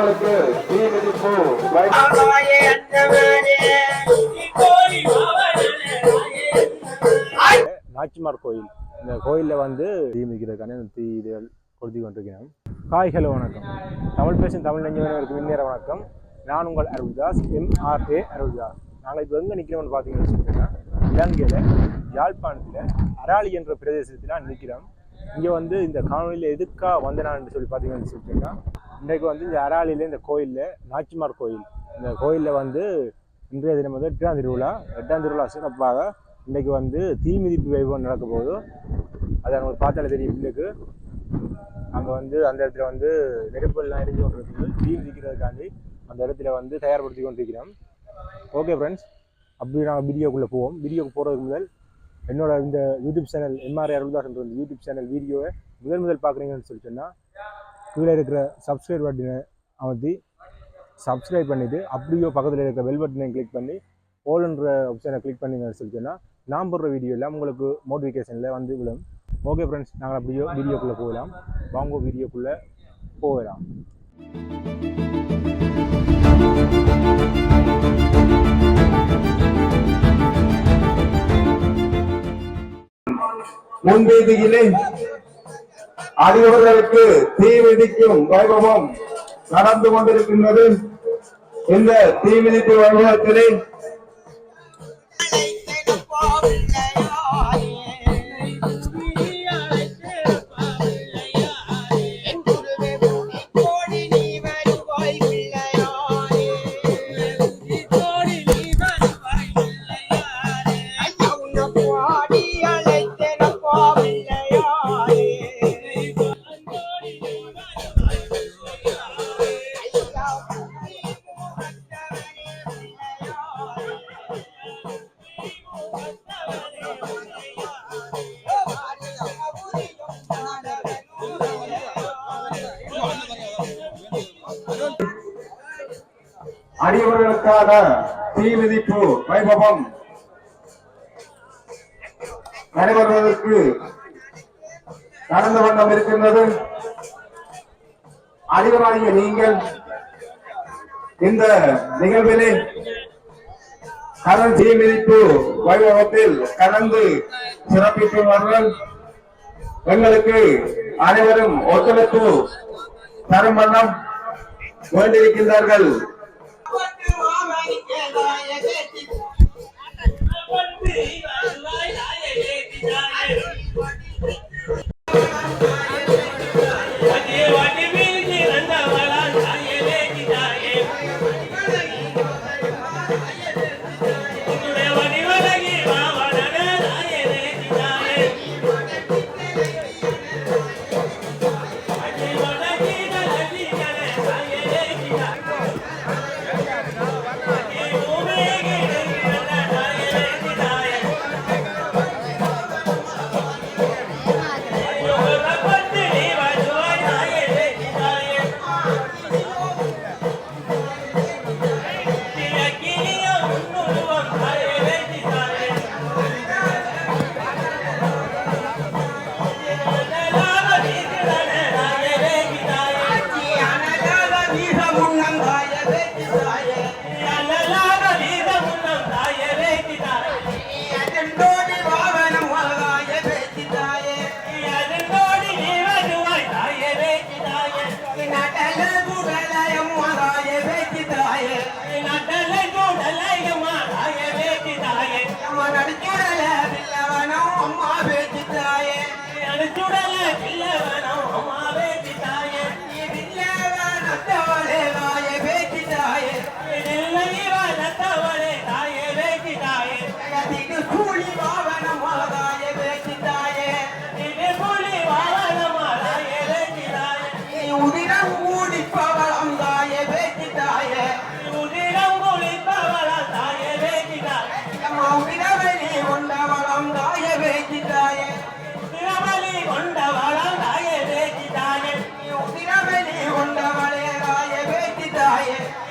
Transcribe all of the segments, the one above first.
உங்களுக்கு தீ மிதிப்பு நாச்சிமார் கோயில். இந்த கோயிலில் வந்து தீ மிதிக்கிறதுக்கான தீ இதுகள் கொடுத்து கொண்டிருக்கிறோம். ஹாய் ஹலோ வணக்கம். தமிழ் பேசும் தமிழ் நெஞ்சவர்களுக்கு முன்னேற வணக்கம். நான் உங்கள் அருள்தாஸ் எம்ஆர்ஏ அருள்தாஸ். நாங்கள் இப்போ எங்கே நிற்கிறோம்னு பார்த்தீங்கன்னு வச்சுக்கிட்டோன்னா இலங்கையில் யாழ்ப்பாணத்தில் அராளி என்ற பிரதேசத்தில் நான் நிற்கிறோம் இங்கே வந்து இந்த காணொலியில் எதுக்காக வந்தனான்னு சொல்லி பார்த்தீங்கன்னு வச்சுக்கிட்டோன்னா இன்றைக்கு வந்து இந்த அராளியில் இந்த கோயிலில் நாச்சிமார் கோயில். இந்த கோயிலில் வந்து இன்றைய தினம் வந்து எட்டாம் திருவிழா. எட்டாம் திருவிழா சிறப்பாக இன்றைக்கு வந்து தீ மிதிப்பு வைபவம் நடக்க போகுது. அது அவங்களுக்கு பார்த்தாலே தெரியும் பிள்ளைக்கு. அங்கே வந்து அந்த இடத்துல வந்து நெருப்பெல்லாம் எரிஞ்சு கொண்டிருக்குது. தீ மிதிக்கிறதுக்காண்டி அந்த இடத்துல வந்து தயார்படுத்தி கொண்டிருக்கிறோம். ஓகே ஃப்ரெண்ட்ஸ் அப்படி நாங்கள் வீடியோக்குள்ளே போவோம். வீடியோக்கு போகிறதுக்கு முதல் என்னோட இந்த YouTube channel MRI Aruldas YouTube channel வீடியோவை முதல் முதல் பார்க்குறீங்கன்னு சொல்லி சொன்னால் கீழே இருக்கிற சப்ஸ்கிரைப் பட்டனை அமர்த்தி சப்ஸ்கிரைப் பண்ணிவிட்டு அப்படியோ பக்கத்தில் இருக்கிற பெல் பட்டனை கிளிக் பண்ணி ஓல்ன்ற ஆப்ஷனை கிளிக் பண்ணிங்கன்னு சொல்லி சொன்னால் நான் போடுற வீடியோ எல்லாம் உங்களுக்கு நோட்டிஃபிகேஷனில் வந்து விழும். ஓகே ஃப்ரெண்ட்ஸ் நாங்கள் அப்படியோ வீடியோக்குள்ளே போகலாம். வாங்க வீடியோக்குள்ளே போகலாம். முன்பேதியிலே அறிவர்களுக்கு தீ விதிக்கும் வைபவம் நடந்து கொண்டிருக்கின்றது. இந்த தீ மிதிப்பு வைபவத்திலே அடியவர்களுக்கான தீ விதிப்பு வைபவம். நடைபெறுவதற்கு நடந்த வண்ணம் இருக்கின்றது. அடிவராகிய நீங்கள் இந்த நிகழ்விலே கரண் தீ விதிப்பு வைபவத்தில் கலந்து சிறப்பிப்பவர்கள் எங்களுக்கு அனைவரும் ஒத்துழைப்பு தரும் வண்ணம் வேண்டியிருக்கின்றார்கள்.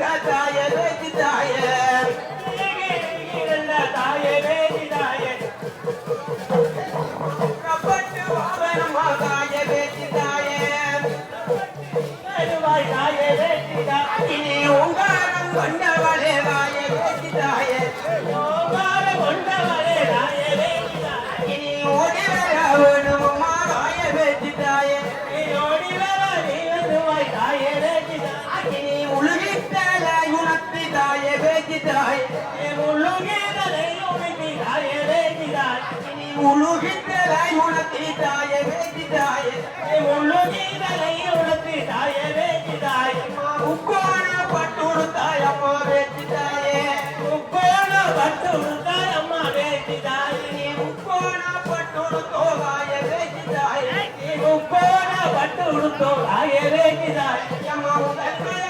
தாயே தாயே உடுத்தோளாக வேண்டினாய்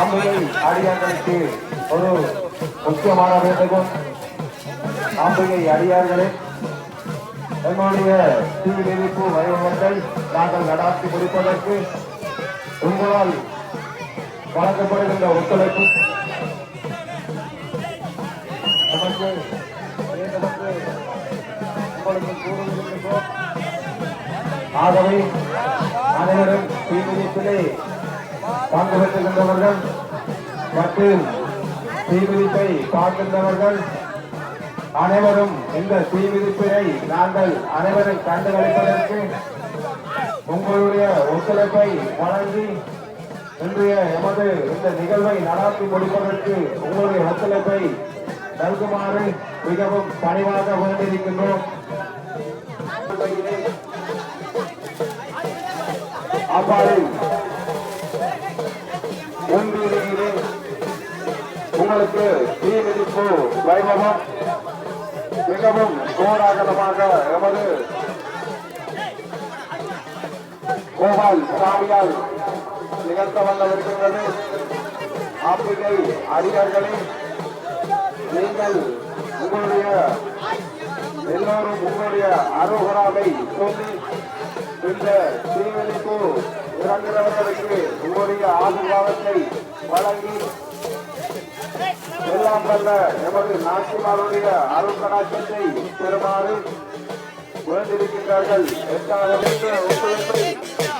அம்புகளை அடியார்களுக்கு ஒரு முக்கியமான வேண்டுகோள். அம்புகை அடியார்களே எங்களுடைய தீவிரிப்பு வழிமுறை நாங்கள் நடாத்தி முடிப்பதற்கு அமைப்புகளால் வழங்கப்படுகின்ற ஒத்துழைப்பு ஆகவே அனைவரும் தீவிரத்திலே பங்கு பெற்றுகின்றவர்கள் மற்றும் தீவிரிப்பை பார்க்கின்றவர்கள் அனைவரும் இந்த தீவிரிப்பினை நாங்கள் அனைவரும் கண்டுகளிப்பதற்கு உங்களுடைய ஒத்துழைப்பை வழங்கி இன்றைய எமது இந்த நிகழ்வை நடாத்தி முடிப்பதற்கு உங்களுடைய ஒத்துழைப்பை நல்குமாறு மிகவும் பணிவாக வேண்டியிருக்கின்றோம். அவ்வாறு ஒன்றிணைகிறே உங்களுக்கு தீவிதிப்பு வைபவம் மிகவும் கோராகலமாக எமது கோபால் சாமியால் நிகழ்த்த வந்தவிருக்கின்றது ஆப்பிரிக்கை அடியார்களே நீங்கள் உங்களுடைய எல்லோரும் உங்களுடைய அரோகராவை சொல்லி இந்த தீவெளிக்கு இறங்குகிறவர்களுக்கு உங்களுடைய ஆசீர்வாதத்தை வழங்கி எல்லாம் வல்ல எமது நாட்டினாருடைய அருட்கடாட்சத்தை பெறுமாறு உணர்ந்திருக்கின்றார்கள் எட்டாவது ஒத்துழைப்பை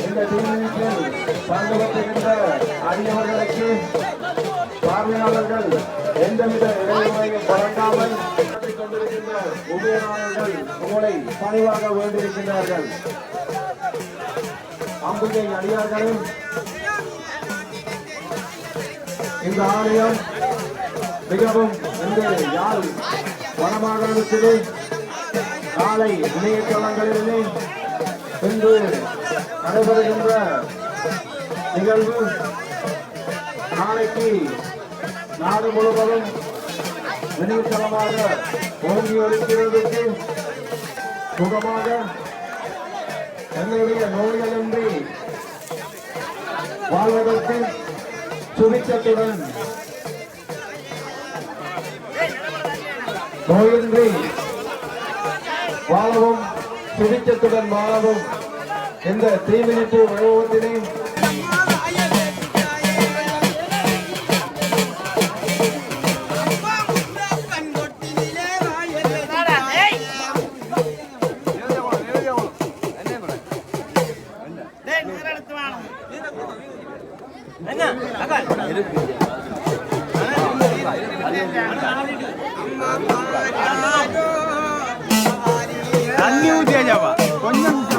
இந்த நீர்வீழ்ச்சியில் பங்கு பெற்றுகின்ற அடியவர்களுக்கு பார்வையாளர்கள் எந்தவித இடைவெளியையும் வழங்காமல் கொண்டிருக்கின்ற உபயோகங்கள் உங்களை பணிவாக வேண்டியிருக்கின்றார்கள் அம்புகை அடியார்களும் இந்த ஆலயம் மிகவும் இந்த மனமாக இருக்கிறேன் காலை நாளை இணையதளங்களிலே இன்று நடைபெறுகின்ற நிகழ்வு. நாளைக்கு நாடு முழுவதும் நினைவுத்தலமாக ஓங்கி ஒழிக்கிறதுக்கு சுகமாக எங்களுடைய நோய்களின்றி வாழ்வதற்கு சுபிச்சத்துடன் நோயின்றி வாழவும் சுபிச்சத்துடன் வாழவும் இந்த தீமிதிப்பு வைபவத்தினை Di 姐吧。